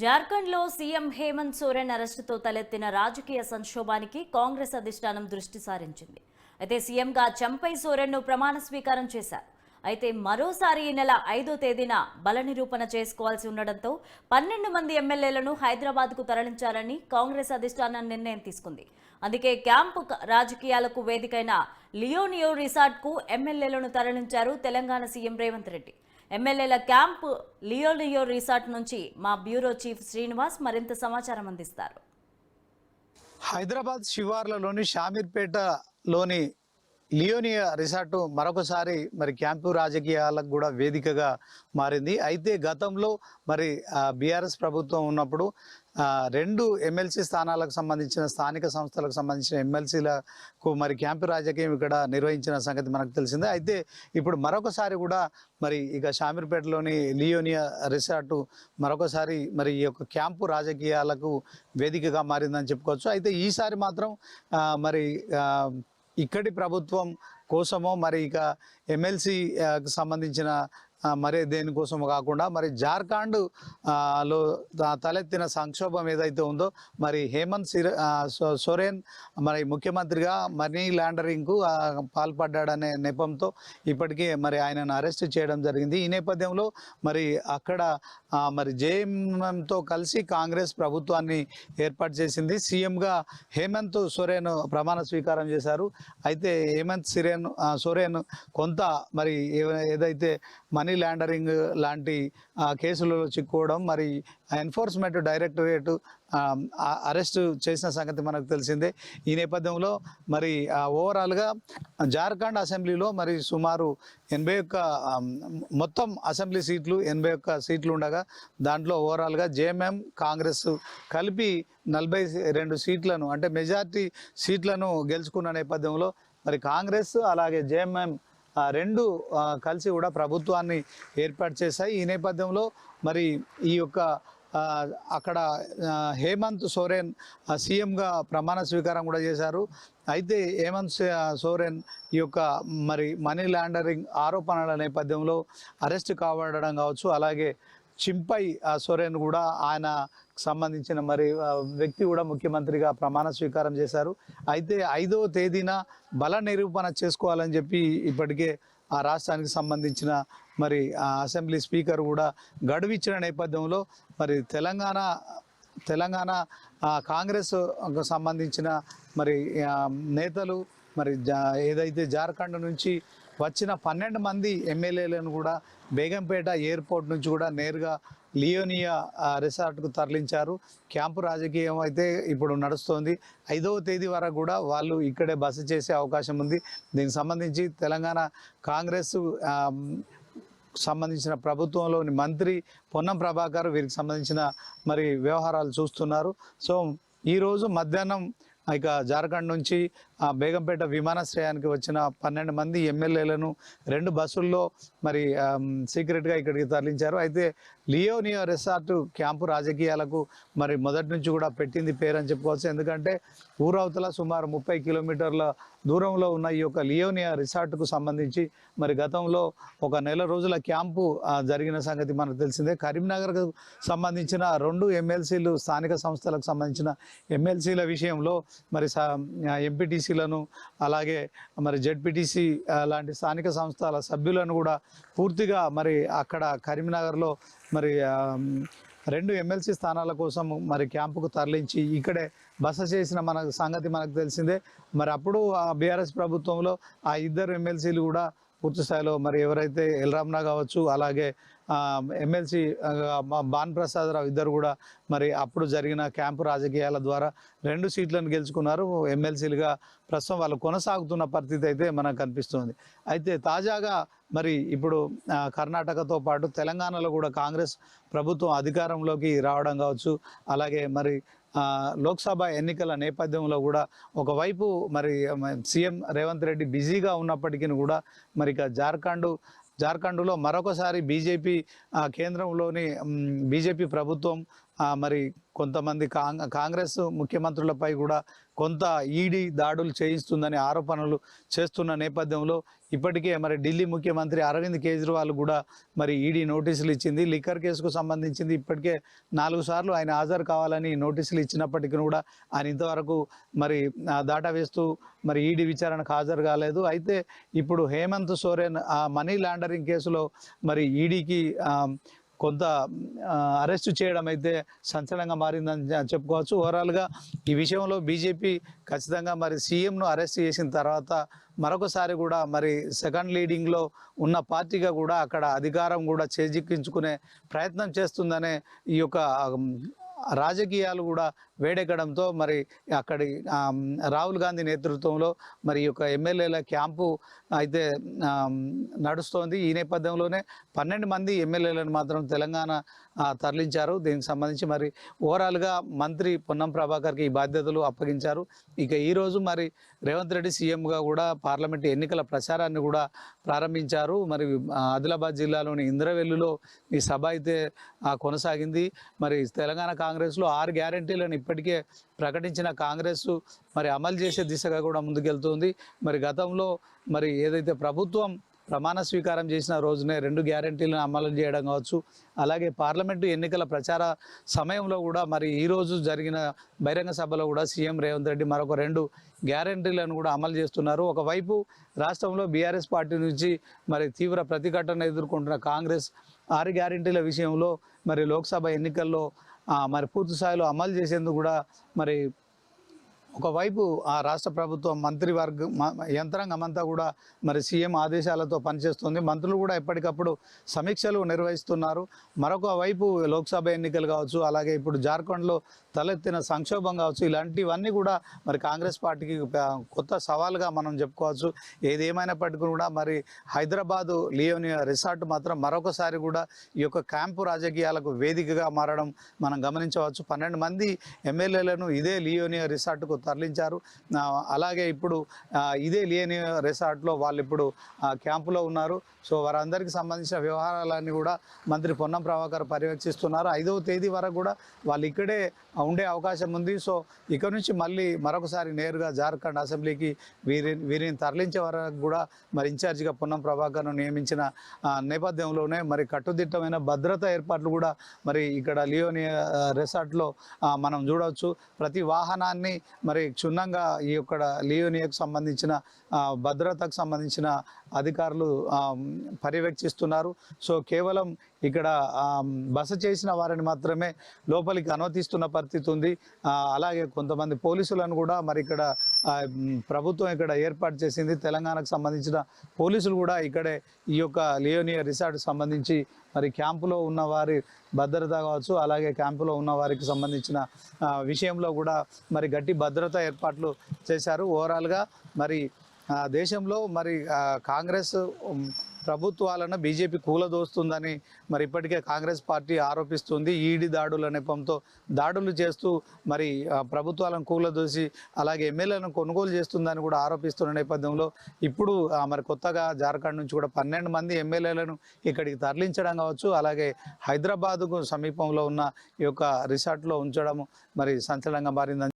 జార్ఖండ్లో సీఎం హేమంత్ సోరెన్ అరెస్టుతో తలెత్తిన రాజకీయ సంక్షోభానికి కాంగ్రెస్ అధిష్టానం దృష్టి సారించింది. అయితే సీఎంగా చంపై సోరెన్ను ప్రమాణ స్వీకారం చేశారు. అయితే మరోసారి ఈ నెల ఐదో తేదీన బల నిరూపణ చేసుకోవాల్సి ఉండడంతో పన్నెండు మంది ఎమ్మెల్యేలను హైదరాబాద్కు తరలించాలని కాంగ్రెస్ అధిష్టానం నిర్ణయం తీసుకుంది. అందుకే క్యాంపు రాజకీయాలకు వేదికైన లియోనియో రిసార్ట్కు ఎమ్మెల్యేలను తరలించారు తెలంగాణ సీఎం రేవంత్ రెడ్డి. ఎమ్మెల్యేల క్యాంప్ లియోలియో రిసార్ట్ నుంచి మా బ్యూరో చీఫ్ శ్రీనివాస్ మరింత సమాచారం అందిస్తారు. హైదరాబాద్ శివార్లలోని షామీర్పేటలోని లియోనియా రిసార్టు మరొకసారి మరి క్యాంపు రాజకీయాలకు కూడా వేదికగా మారింది. అయితే గతంలో మరి బీఆర్ఎస్ ప్రభుత్వం ఉన్నప్పుడు రెండు ఎమ్మెల్సీ స్థానాలకు సంబంధించిన స్థానిక సంస్థలకు సంబంధించిన ఎమ్మెల్సీలకు మరి క్యాంపు రాజకీయం ఇక్కడ నిర్వహించిన సంగతి మనకు తెలిసిందే. అయితే ఇప్పుడు మరొకసారి కూడా మరి ఇక షామీర్పేటలోని లియోనియా రిసార్టు మరొకసారి మరి ఈ యొక్క క్యాంపు రాజకీయాలకు వేదికగా మారిందని చెప్పుకోవచ్చు. అయితే ఈసారి మాత్రం మరి ఇక్కడి ప్రభుత్వం కోసమో మరి ఇక ఎమ్మెల్సీకి సంబంధించిన మరి దేనికోసం కాకుండా మరి జార్ఖండ్లో తలెత్తిన సంక్షోభం ఏదైతే ఉందో మరి హేమంత్ సిర సో- సోరెన్ మరి ముఖ్యమంత్రిగా మనీ ల్యాండరింగ్కు పాల్పడ్డాడనే నెపంతో ఇప్పటికే మరి ఆయనను అరెస్ట్ చేయడం జరిగింది. ఈ నేపథ్యంలో మరి అక్కడ మరి జేఎంఎంతో కలిసి కాంగ్రెస్ ప్రభుత్వాన్ని ఏర్పాటు చేసింది. సీఎంగా హేమంత్ సోరెన్ ప్రమాణ స్వీకారం చేశారు. అయితే హేమంత్ సిరేన్ సోరేన్ సోరెన్ కొంత మరి ఏ- ఏదైతే మనీ లాండరింగ్ లాంటి కేసులలో చిక్కుకోవడం మరి ఎన్ఫోర్స్మెంట్ డైరెక్టరేట్ అరెస్ట్ చేసిన సంగతి మనకు తెలిసిందే. ఈ నేపథ్యంలో మరి ఓవరాల్గా జార్ఖండ్ అసెంబ్లీలో మరి సుమారు ఎనభై ఒక్క మొత్తం అసెంబ్లీ సీట్లు ఎనభై ఒక్క సీట్లు ఉండగా దాంట్లో ఓవరాల్గా జేఎంఎం కాంగ్రెస్ కలిపి నలభై రెండు సీట్లను అంటే మెజార్టీ సీట్లను గెలుచుకున్న నేపథ్యంలో మరి కాంగ్రెస్ అలాగే జేఎంఎం రెండు కలిసి కూడా ప్రభుత్వాన్ని ఏర్పాటు చేశాయి. ఈ నేపథ్యంలో మరి ఈ యొక్క అక్కడ హేమంత్ సోరెన్ సీఎంగా ప్రమాణ స్వీకారం కూడా చేశారు. అయితే హేమంత్ సోరెన్ ఈ యొక్క మరి మనీ లాండరింగ్ ఆరోపణల నేపథ్యంలో అరెస్ట్ కావడం కావచ్చు అలాగే చింపై ఆ, సోరెన్ కూడా ఆయన సంబంధించిన మరి వ్యక్తి కూడా ముఖ్యమంత్రిగా ప్రమాణ స్వీకారం చేశారు. అయితే ఐదవ తేదీన బల నిరూపణ చేసుకోవాలని చెప్పి ఇప్పటికే ఆ రాష్ట్రానికి సంబంధించిన మరి ఆ అసెంబ్లీ స్పీకర్ కూడా గడువిచ్చిన నేపథ్యంలో మరి తెలంగాణ తెలంగాణ కాంగ్రెస్ సంబంధించిన మరి నేతలు మరి జా ఏదైతే జార్ఖండ్ నుంచి వచ్చిన పన్నెండు మంది ఎమ్మెల్యేలను కూడా బేగంపేట ఎయిర్పోర్ట్ నుంచి కూడా నేరుగా లియోనియా రిసార్ట్కు తరలించారు. క్యాంపు రాజకీయం అయితే ఇప్పుడు నడుస్తోంది. ఐదవ తేదీ వరకు కూడా వాళ్ళు ఇక్కడే బస చేసే అవకాశం ఉంది. దీనికి సంబంధించి తెలంగాణ కాంగ్రెస్ సంబంధించిన ప్రభుత్వంలోని మంత్రి పొన్నం ప్రభాకర్ వీరికి సంబంధించిన మరి వ్యవహారాలు చూస్తున్నారు. సో ఈరోజు మధ్యాహ్నం ఇక జార్ఖండ్ నుంచి బేగంపేట విమానాశ్రయానికి వచ్చిన పన్నెండు మంది ఎమ్మెల్యేలను రెండు బస్సుల్లో మరి సీక్రెట్గా ఇక్కడికి తరలించారు. అయితే లియోనియో రిసార్ట్ క్యాంపు రాజకీయాలకు మరి మొదటి నుంచి కూడా పెట్టింది పేరు అని చెప్పుకోవచ్చు. ఎందుకంటే ఊరవతల సుమారు ముప్పై కిలోమీటర్ల దూరంలో ఉన్న ఈ యొక్క లియోనియా రిసార్ట్కు సంబంధించి మరి గతంలో ఒక నెల రోజుల క్యాంపు జరిగిన సంగతి మనకు తెలిసిందే. కరీంనగర్కు సంబంధించిన రెండు ఎమ్మెల్సీలు స్థానిక సంస్థలకు సంబంధించిన ఎమ్మెల్సీల విషయంలో మరి ఎంపీటీసీలను అలాగే మరి జెడ్పీటీసీ లాంటి స్థానిక సంస్థల సభ్యులను కూడా పూర్తిగా మరి అక్కడ కరీంనగర్లో మరి ఆ, రెండు ఎమ్మెల్సీ స్థానాల కోసం మరి క్యాంపుకు తరలించి ఇక్కడే బస చేసిన మన సంగతి మనకు తెలిసిందే. మరి అప్పుడు ఆ బీఆర్ఎస్ ప్రభుత్వంలో ఆ ఇద్దరు ఎమ్మెల్సీలు కూడా పూర్తి స్థాయిలో మరి ఎవరైతే ఎల్రామ్నా కావచ్చు అలాగే ఎమ్మెల్సీ ఆ, భాన్ ప్రసాద్ రావు ఇద్దరు కూడా మరి అప్పుడు జరిగిన క్యాంపు రాజకీయాల ద్వారా రెండు సీట్లను గెలుచుకున్నారు. ఎమ్మెల్సీలుగా ప్రస్తుతం వాళ్ళు కొనసాగుతున్న పరిస్థితి అయితే మనకు కనిపిస్తుంది. అయితే తాజాగా మరి ఇప్పుడు కర్ణాటకతో పాటు తెలంగాణలో కూడా కాంగ్రెస్ ప్రభుత్వం అధికారంలోకి రావడం కావచ్చు అలాగే మరి లోక్సభ ఎన్నికల నేపథ్యంలో కూడా ఒకవైపు మరి సీఎం రేవంత్ రెడ్డి బిజీగా ఉన్నప్పటికీ కూడా మరి ఇక జార్ఖండ్ జార్ఖండ్లో మరొకసారి బీజేపీ కేంద్రంలోని బీజేపీ ప్రభుత్వం మరి కొంతమంది కాంగ్ కాంగ్రెస్ ముఖ్యమంత్రులపై కూడా కొంత ఈడీ దాడులు చేయిస్తుందని ఆరోపణలు చేస్తున్న నేపథ్యంలో ఇప్పటికే మరి ఢిల్లీ ముఖ్యమంత్రి అరవింద్ కేజ్రీవాల్ కూడా మరి ఈడీ నోటీసులు ఇచ్చింది. లిక్కర్ కేసుకు సంబంధించింది. ఇప్పటికే నాలుగు సార్లు ఆయన హాజరు కావాలని నోటీసులు ఇచ్చినప్పటికీ కూడా ఆయన ఇంతవరకు మరి దాటా వేస్తూ మరి ఈడీ విచారణకు హాజరు కాలేదు. అయితే ఇప్పుడు హేమంత్ సోరెన్ ఆ మనీ లాండరింగ్ కేసులో మరి ఈడీకి కొంత అరెస్ట్ చేయడం అయితే సంచలనంగా మారిందని చెప్పుకోవచ్చు. ఓవరాల్గా ఈ విషయంలో బీజేపీ ఖచ్చితంగా మరి సీఎంను అరెస్ట్ చేసిన తర్వాత మరొకసారి కూడా మరి సెకండ్ లీడింగ్లో ఉన్న పార్టీగా కూడా అక్కడ అధికారం కూడా చేజిక్కించుకునే ప్రయత్నం చేస్తుందనే ఈ యొక్క రాజకీయాలు కూడా వేడెక్కడంతో మరి అక్కడి రాహుల్ గాంధీ నేతృత్వంలో మరి ఈ యొక్క ఎమ్మెల్యేల క్యాంపు అయితే నడుస్తోంది. ఈ నేపథ్యంలోనే పన్నెండు మంది ఎమ్మెల్యేలను మాత్రం తెలంగాణ తరలించారు. దీనికి సంబంధించి మరి ఓవరాల్గా మంత్రి పొన్నం ప్రభాకర్కి ఈ బాధ్యతలు అప్పగించారు. ఇక ఈరోజు మరి రేవంత్ రెడ్డి సీఎంగా కూడా పార్లమెంట్ ఎన్నికల ప్రచారాన్ని కూడా ప్రారంభించారు. మరి ఆదిలాబాద్ జిల్లాలోని ఇంద్రవెల్లులో ఈ సభ అయితే కొనసాగింది. మరి తెలంగాణ కాంగ్రెస్ కాంగ్రెస్లో ఆరు గ్యారంటీలను ఇప్పటికే ప్రకటించిన కాంగ్రెస్ మరి అమలు చేసే దిశగా కూడా ముందుకెళ్తుంది. మరి గతంలో మరి ఏదైతే ప్రభుత్వం ప్రమాణ స్వీకారం చేసిన రోజునే రెండు గ్యారంటీలను అమలు చేయడం కావచ్చు అలాగే పార్లమెంటు ఎన్నికల ప్రచార సమయంలో కూడా మరి ఈరోజు జరిగిన బహిరంగ సభలో కూడా సీఎం రేవంత్ రెడ్డి మరొక రెండు గ్యారంటీలను కూడా అమలు చేస్తున్నారు. ఒకవైపు రాష్ట్రంలో బీఆర్ఎస్ పార్టీ నుంచి మరి తీవ్ర ప్రతిఘటన ఎదుర్కొంటున్న కాంగ్రెస్ ఆరు గ్యారంటీల విషయంలో మరి లోక్సభ ఎన్నికల్లో మరి పూర్తి స్థాయిలో అమలు చేసేందుకు కూడా మరి ఒకవైపు ఆ రాష్ట్ర ప్రభుత్వం మంత్రివర్గం యంత్రాంగం అంతా కూడా మరి సీఎం ఆదేశాలతో పనిచేస్తుంది. మంత్రులు కూడా ఎప్పటికప్పుడు సమీక్షలు నిర్వహిస్తున్నారు. మరొక వైపు లోక్సభ ఎన్నికలు కావచ్చు అలాగే ఇప్పుడు జార్ఖండ్లో తలెత్తిన సంక్షోభం కావచ్చు ఇలాంటివన్నీ కూడా మరి కాంగ్రెస్ పార్టీకి కొత్త సవాల్గా మనం చెప్పుకోవచ్చు. ఏది కూడా మరి హైదరాబాదు లియోనియా రిసార్ట్ మాత్రం మరొకసారి కూడా ఈ యొక్క క్యాంపు రాజకీయాలకు వేదికగా మారడం మనం గమనించవచ్చు. పన్నెండు మంది ఎమ్మెల్యేలను ఇదే లియోనియా రిసార్ట్కు తరలించారు. అలాగే ఇప్పుడు ఇదే లేని రిసార్ట్లో వాళ్ళు ఇప్పుడు క్యాంపులో ఉన్నారు. సో వారందరికీ సంబంధించిన వ్యవహారాలన్నీ కూడా మంత్రి పొన్నం ప్రభాకర్ పర్యవేక్షిస్తున్నారు. ఐదవ తేదీ వరకు కూడా వాళ్ళు ఇక్కడే ఉండే అవకాశం ఉంది. సో ఇక్కడ నుంచి మళ్ళీ మరొకసారి నేరుగా జార్ఖండ్ అసెంబ్లీకి వీరి వీరిని తరలించే వరకు కూడా మరి ఇన్ఛార్జిగా పొన్నం ప్రభాకర్ను నియమించిన నేపథ్యంలోనే మరి కట్టుదిట్టమైన భద్రత ఏర్పాట్లు కూడా మరి ఇక్కడ లియోని రిసార్ట్లో మనం చూడవచ్చు. ప్రతి వాహనాన్ని మరి మరి క్షుణ్ణంగా ఈ యొక్క లియోనియాకు సంబంధించిన భద్రతకు సంబంధించిన అధికారులు పర్యవేక్షిస్తున్నారు. సో కేవలం ఇక్కడ బస చేసిన వారిని మాత్రమే లోపలికి అనుమతిస్తున్న పరిస్థితి ఉంది. అలాగే కొంతమంది పోలీసులను కూడా మరి ఇక్కడ ప్రభుత్వం ఇక్కడ ఏర్పాటు చేసింది. తెలంగాణకు సంబంధించిన పోలీసులు కూడా ఇక్కడే ఈ యొక్క లియోనియా రిసార్ట్ సంబంధించి మరి క్యాంపులో ఉన్న వారి భద్రత కావచ్చు అలాగే క్యాంపులో ఉన్న వారికి సంబంధించిన విషయంలో కూడా మరి గట్టి భద్రత ఏర్పాట్లు చేశారు. ఓవరాల్గా మరి దేశంలో మరి కాంగ్రెస్ ప్రభుత్వాలను బీజేపీ కూలదోస్తుందని మరి ఇప్పటికే కాంగ్రెస్ పార్టీ ఆరోపిస్తుంది ఈడీ దాడుల నెపంతో దాడులు చేస్తూ మరి ప్రభుత్వాలను కూలదోసి అలాగే ఎమ్మెల్యేలను కొనుగోలు చేస్తుందని కూడా ఆరోపిస్తున్న నేపథ్యంలో ఇప్పుడు మరి కొత్తగా జార్ఖండ్ నుంచి కూడా పన్నెండు మంది ఎమ్మెల్యేలను ఇక్కడికి తరలించడం కావచ్చు అలాగే హైదరాబాద్కు సమీపంలో ఉన్న ఈ యొక్క రిసార్ట్లో ఉంచడం మరి సంచలనంగా మారిందని